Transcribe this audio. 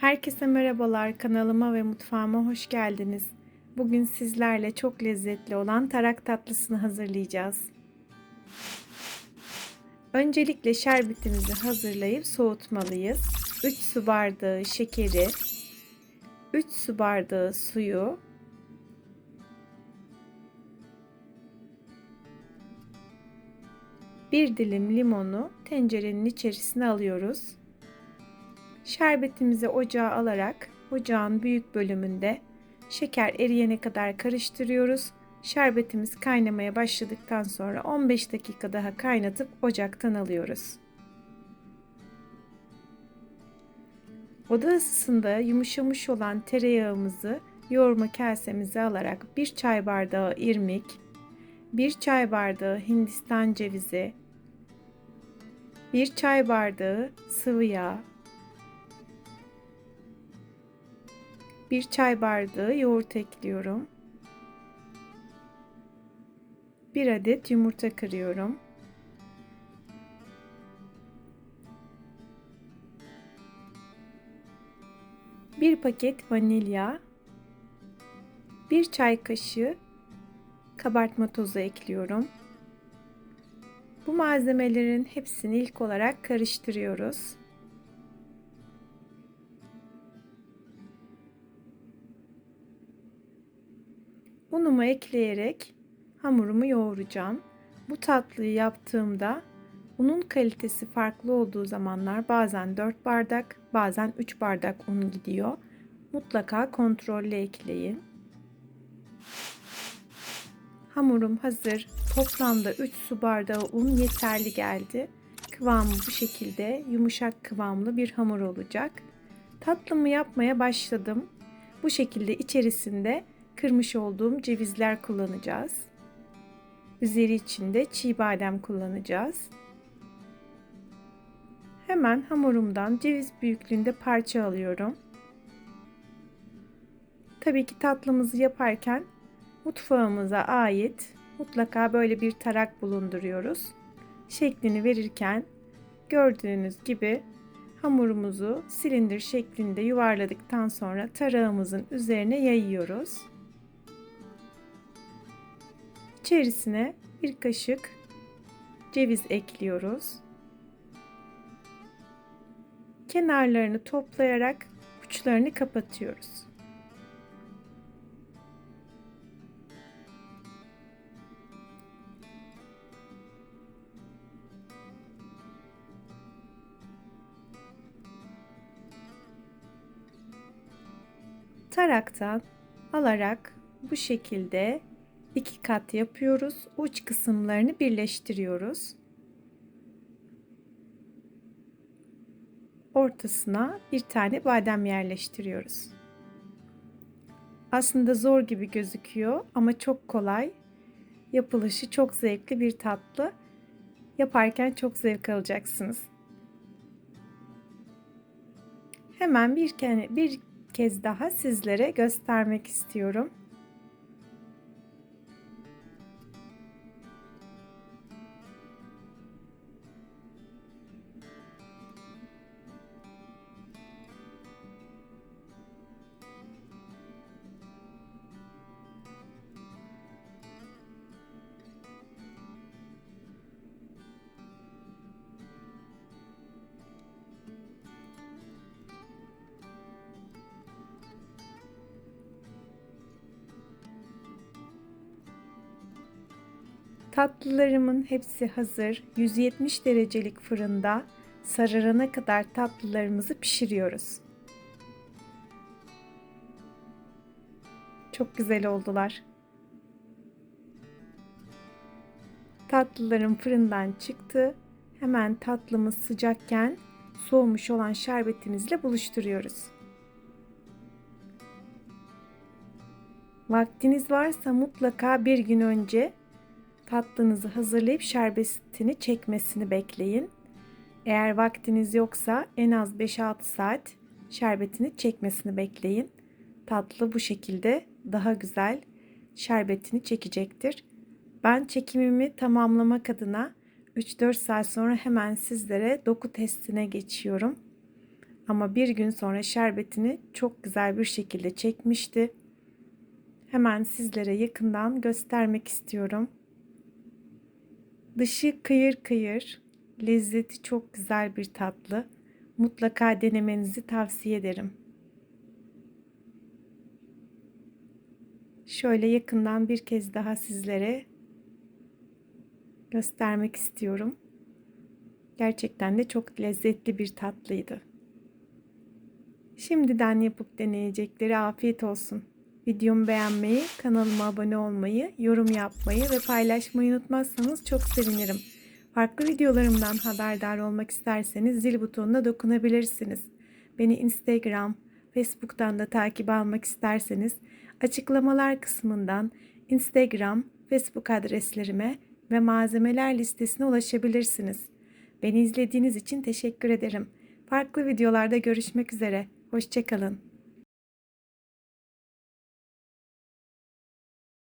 Herkese merhabalar. Kanalıma ve mutfağıma hoş geldiniz. Bugün sizlerle çok lezzetli olan tarak tatlısını hazırlayacağız. Öncelikle şerbetimizi hazırlayıp soğutmalıyız. 3 su bardağı şekeri, 3 su bardağı suyu, bir dilim limonu tencerenin içerisine alıyoruz. Şerbetimizi ocağa alarak ocağın büyük bölümünde şeker eriyene kadar karıştırıyoruz. Şerbetimiz kaynamaya başladıktan sonra 15 dakika daha kaynatıp ocaktan alıyoruz. Oda ısısında yumuşamış olan tereyağımızı yoğurma kasemize alarak 1 çay bardağı irmik, 1 çay bardağı hindistan cevizi, 1 çay bardağı sıvı yağ, 1 çay bardağı yoğurt ekliyorum. 1 adet yumurta kırıyorum. Bir paket vanilya, bir çay kaşığı kabartma tozu ekliyorum. Bu malzemelerin hepsini ilk olarak karıştırıyoruz. Unumu ekleyerek hamurumu yoğuracağım. Bu tatlıyı yaptığımda unun kalitesi farklı olduğu zamanlar bazen 4 bardak, bazen 3 bardak un gidiyor. Mutlaka kontrollü ekleyin. Hamurum hazır. Toplamda 3 su bardağı un yeterli geldi. Kıvamı bu şekilde yumuşak kıvamlı bir hamur olacak. Tatlımı yapmaya başladım. Bu şekilde içerisinde kırmış olduğum cevizler kullanacağız. Üzeri içinde çiğ badem kullanacağız. Hemen hamurumdan ceviz büyüklüğünde parça alıyorum. Tabii ki tatlımızı yaparken mutfağımıza ait mutlaka böyle bir tarak bulunduruyoruz. Şeklini verirken gördüğünüz gibi hamurumuzu silindir şeklinde yuvarladıktan sonra tarağımızın üzerine yayıyoruz. İçerisine bir kaşık ceviz ekliyoruz. Kenarlarını toplayarak uçlarını kapatıyoruz. Taraktan alarak bu şekilde iki kat yapıyoruz. Uç kısımlarını birleştiriyoruz. Ortasına bir tane badem yerleştiriyoruz. Aslında zor gibi gözüküyor ama çok kolay. Yapılışı çok zevkli bir tatlı. Yaparken çok zevk alacaksınız. Hemen bir, bir kez daha sizlere göstermek istiyorum. Tatlılarımın hepsi hazır. 170 derecelik fırında sararana kadar tatlılarımızı pişiriyoruz. Çok güzel oldular. Tatlılarım fırından çıktı. Hemen tatlımız sıcakken soğumuş olan şerbetimizle buluşturuyoruz. Vaktiniz varsa mutlaka bir gün önce tatlınızı hazırlayıp şerbetini çekmesini bekleyin. Eğer vaktiniz yoksa en az 5-6 saat şerbetini çekmesini bekleyin. Tatlı bu şekilde daha güzel şerbetini çekecektir. Ben çekimimi tamamlamak adına 3-4 saat sonra hemen sizlere doku testine geçiyorum. Ama bir gün sonra şerbetini çok güzel bir şekilde çekmişti. Hemen sizlere yakından göstermek istiyorum. Dışı kıyır kıyır, lezzeti çok güzel bir tatlı. Mutlaka denemenizi tavsiye ederim. Şöyle yakından bir kez daha sizlere göstermek istiyorum. Gerçekten de çok lezzetli bir tatlıydı. Şimdiden yapıp deneyecekleri afiyet olsun. Videomu beğenmeyi, kanalıma abone olmayı, yorum yapmayı ve paylaşmayı unutmazsanız çok sevinirim. Farklı videolarımdan haberdar olmak isterseniz zil butonuna dokunabilirsiniz. Beni Instagram, Facebook'tan da takip almak isterseniz açıklamalar kısmından Instagram, Facebook adreslerime ve malzemeler listesine ulaşabilirsiniz. Beni izlediğiniz için teşekkür ederim. Farklı videolarda görüşmek üzere. Hoşçakalın.